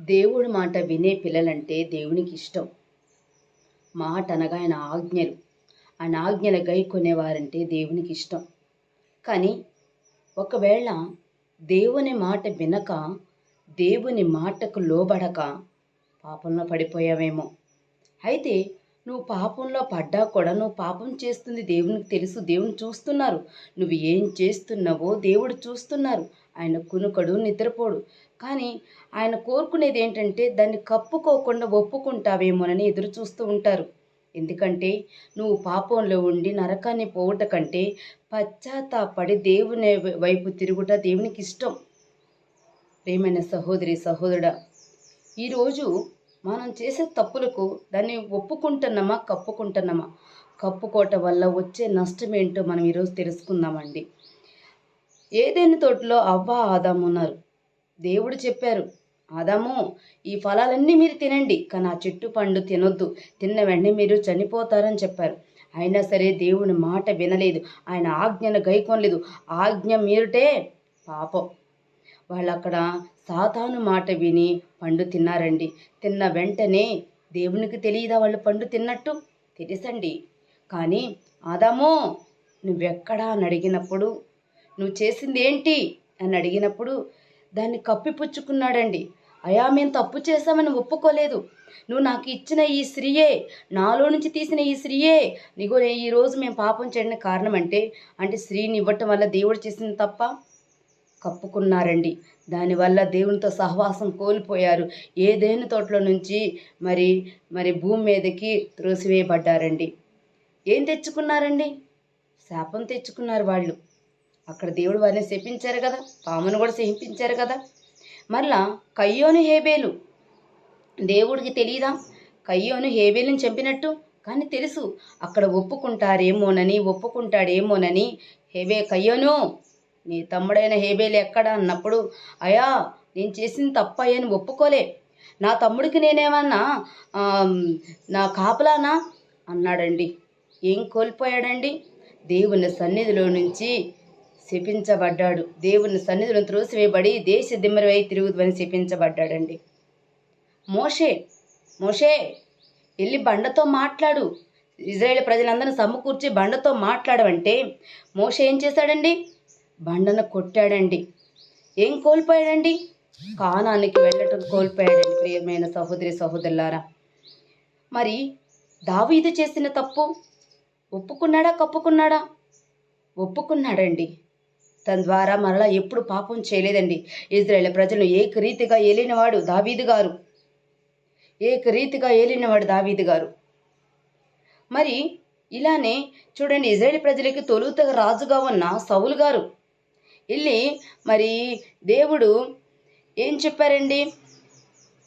దేవుడి మాట వినే పిల్లలంటే దేవునికి ఇష్టం. మాట అనగా ఆయన ఆజ్ఞలు. ఆయన ఆజ్ఞల గై కొనేవారంటే దేవునికి ఇష్టం. కానీ ఒకవేళ దేవుని మాట వినక దేవుని మాటకు లోబడక పాపంలో పడిపోయావేమో. అయితే నువ్వు పాపంలో పడ్డా కూడా నువ్వు పాపం చేస్తుంది దేవునికి తెలుసు. దేవుని చూస్తున్నారు. నువ్వు ఏం చేస్తున్నావో దేవుడు చూస్తున్నారు. ఆయన కునుకడు నిద్రపోడు. కానీ ఆయన కోరుకునేది ఏంటంటే దాన్ని కప్పుకోకుండా ఒప్పుకుంటావేమోనని ఎదురు చూస్తూ ఉంటారు. ఎందుకంటే నువ్వు పాపంలో ఉండి నరకాన్ని పోవుట కంటే పశ్చాత్తాపడి దేవుని వైపు తిరుగుట దేవునికి ఇష్టం. ప్రేమైన సహోదరి సహోదరుడా ఈరోజు మనం చేసే తప్పులకు దాన్ని ఒప్పుకుంటున్నామా కప్పుకుంటున్నామా? కప్పుకోవటం వల్ల వచ్చే నష్టం ఏంటో మనం ఈరోజు తెలుసుకుందామండి. ఏదైనా తోటలో అవ్వ ఆదాము ఉన్నారు. దేవుడు చెప్పారు ఆదాము ఈ ఫలాలన్నీ మీరు తినండి కానీ ఆ చెట్టు పండు తినొద్దు. తిన్న వెంటనే మీరు చనిపోతారని చెప్పారు. అయినా సరే దేవుని మాట వినలేదు. ఆయన ఆజ్ఞను గైకొనలేదు. ఆజ్ఞ మీరుటే పాపం. వాళ్ళు అక్కడ సాతాను మాట విని పండు తిన్నారండి. తిన్న వెంటనే దేవునికి తెలియదా వాళ్ళు పండు తిన్నట్టు? తెలుసండి. కానీ ఆదామో నువ్వెక్కడా అని అడిగినప్పుడు నువ్వు చేసింది ఏంటి అని అడిగినప్పుడు దాన్ని కప్పిపుచ్చుకున్నాడండి. అయా మేము తప్పు చేశామని ఒప్పుకోలేదు. నువ్వు నాకు ఇచ్చిన ఈ స్త్రీయే నాలో నుంచి తీసిన ఈ స్త్రీయే. నీకు ఈరోజు మేము పాపం చేయడానికి కారణం అంటే అంటే స్త్రీని ఇవ్వటం వల్ల దేవుడు చేసింది తప్ప కప్పుకున్నారండి. దానివల్ల దేవునితో సహవాసం కోల్పోయారు. ఏదైనా తోటలో నుంచి మరి మరి భూమి మీదకి త్రోసివేయబడ్డారండి. ఏం తెచ్చుకున్నారండి? శాపం తెచ్చుకున్నారు వాళ్ళు. అక్కడ దేవుడు వారిని శపించారు కదా పామును కూడా శపించారు కదా. మరలా కయ్యోను హేబేలు దేవుడికి తెలియదా కయ్యోను హేబేలుని చంపినట్టు? కానీ తెలుసు అక్కడ ఒప్పుకుంటారేమోనని ఒప్పుకుంటాడేమోనని. హేబే కయ్యోను నీ తమ్ముడైన హేబేలు ఎక్కడ అన్నప్పుడు అయా నేను చేసింది తప్పయ్యని ఒప్పుకోలే. నా తమ్ముడికి నేనేమన్నా నా కాపలానా? అన్నాడండి. ఏం కోల్పోయాడండి? దేవుని సన్నిధిలో నుంచి శపించబడ్డాడు. దేవుని సన్నిధులను త్రోసివేయబడి దేశ దిమ్మరవై తిరుగుదని శపించబడ్డాడండి. మోషే మోషే వెళ్ళి బండతో మాట్లాడు. ఇజ్రాయేల్ ప్రజలందరినీ సమకూర్చి బండతో మాట్లాడమంటే మోషే ఏం చేశాడండి? బండను కొట్టాడండి. ఏం కోల్పోయాడండి? కానానికి వెళ్ళటం కోల్పోయాడండి ప్రియమైన సహోదరి సహోదరులారా. మరి దావీదు చేసిన తప్పు ఒప్పుకున్నాడా కప్పుకున్నాడా? ఒప్పుకున్నాడండి. తన ద్వారా మరలా ఎప్పుడు పాపం చేయలేదండి. ఇజ్రాయేల్ ప్రజలు ఏకరీతిగా ఏలినవాడు దావీదు గారు. ఏకరీతిగా ఏలినవాడు దావీదు గారు. మరి ఇలానే చూడండి ఇజ్రాయేల్ ప్రజలకి తొలుత రాజుగా ఉన్న సౌలు గారు. వెళ్ళి మరి దేవుడు ఏం చెప్పారండి?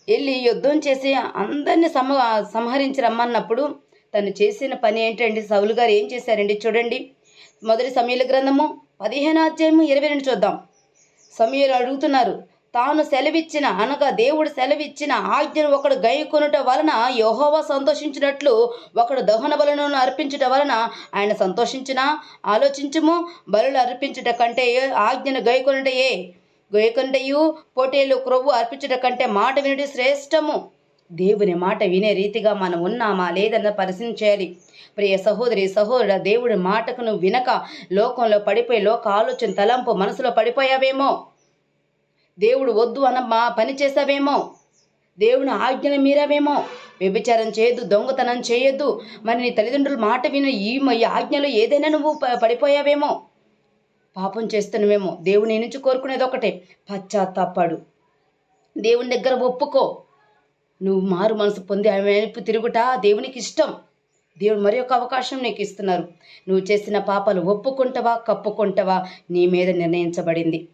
వెళ్ళి యుద్ధం చేసి అందరిని సమ సంహరించి రమ్మన్నప్పుడు తను చేసిన పని ఏంటండి? సౌలు గారు ఏం చేశారండి చూడండి. మొదటి సమీల గ్రంథము పదిహేను అధ్యాయము ఇరవై రెండు చూద్దాం. సమీలు అడుగుతున్నారు తాను సెలవిచ్చిన అనగా దేవుడు సెలవిచ్చిన ఆజ్ఞను ఒకడు గైకొనుట వలన యహోవా సంతోషించినట్లు ఒకడు దహన బలను అర్పించుట వలన ఆయన సంతోషించిన? ఆలోచించము బలులు అర్పించుట కంటే ఆజ్ఞను గైకొనుటయే? గైకొనుటయు పోటీలు క్రొవ్వు అర్పించుట కంటే మాట వినుడి శ్రేష్టము. దేవుని మాట వినే రీతిగా మనం ఉన్నామా లేదన్న పరిశీలించాలి ప్రియ సహోదరి సహోదరుడ దేవుడి మాటకు నువ్వు వినక లోకంలో పడిపోయి లోక ఆలోచన తలంపు మనసులో పడిపోయావేమో? దేవుడు వద్దు అన్న మా పని చేసావేమో దేవుని ఆజ్ఞలు మీరావేమో? వ్యభిచారం చేయొద్దు దొంగతనం చేయొద్దు. మరి నీ తల్లిదండ్రుల మాట విని ఈ ఆజ్ఞలు ఏదైనా నువ్వు పడిపోయావేమో? పాపం చేస్తున్నావేమో? దేవుని నుంచి కోరుకునేది ఒకటే పశ్చాత్తాపడు. దేవుని దగ్గర ఒప్పుకో. నువ్వు మారు మనసు పొంది ఆమె వైపు తిరుగుట దేవునికి ఇష్టం దేవుడు మరి ఒక అవకాశం నీకు ఇస్తున్నారు. నువ్వు చేసిన పాపాలు ఒప్పుకుంటావా కప్పుకుంటావా? నీ మీద నిర్ణయించబడింది.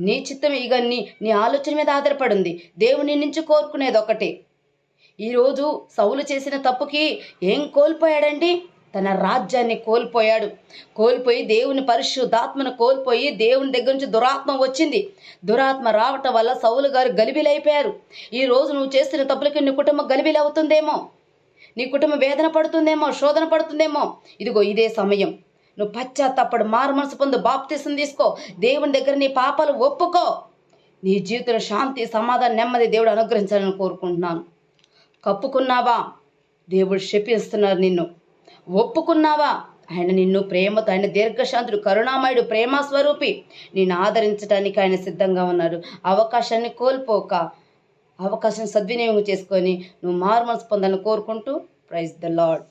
నీ చిత్తం ఇక నీ నీ ఆలోచన మీద ఆధారపడింది. దేవుని నుంచి కోరుకునేది ఒకటే. ఈరోజు సౌలు చేసిన తప్పుకి ఏం కోల్పోయాడండి? తన రాజ్యాన్ని కోల్పోయాడు. కోల్పోయి దేవుని పరిశుద్ధాత్మను కోల్పోయి దేవుని దగ్గర నుంచి దురాత్మ వచ్చింది. దురాత్మ రావటం వల్ల సౌలు గారు గలిబిలైపోయారు. ఈ రోజు నువ్వు చేస్తున్న తప్పులకి నీ కుటుంబం గలిబిలవుతుందేమో? నీ కుటుంబం వేదన పడుతుందేమో? శోధన పడుతుందేమో? ఇదిగో ఇదే సమయం. నువ్వు పశ్చాత్తప్పుడు మారు మనసు పొందు బాప్తీసం తీసుకో. దేవుని దగ్గర నీ పాపాలు ఒప్పుకో. నీ జీవితంలో శాంతి సమాధానం నెమ్మది దేవుడు అనుగ్రహించాలని కోరుకుంటున్నాను. కప్పుకున్నావా? దేవుడు శపిస్తున్నారు నిన్ను. ఒప్పుకున్నావా? ఆయన నిన్ను ప్రేమతో ఆయన దీర్ఘశాంతుడు కరుణామయుడు ప్రేమ స్వరూపి. నిన్ను ఆదరించడానికి ఆయన సిద్ధంగా ఉన్నారు. అవకాశాన్ని కోల్పోక అవకాశం సద్వినియోగం చేసుకొని నువ్వు మారుమనసు పొందాలని కోరుకుంటూ ప్రైజ్ ద లాడ్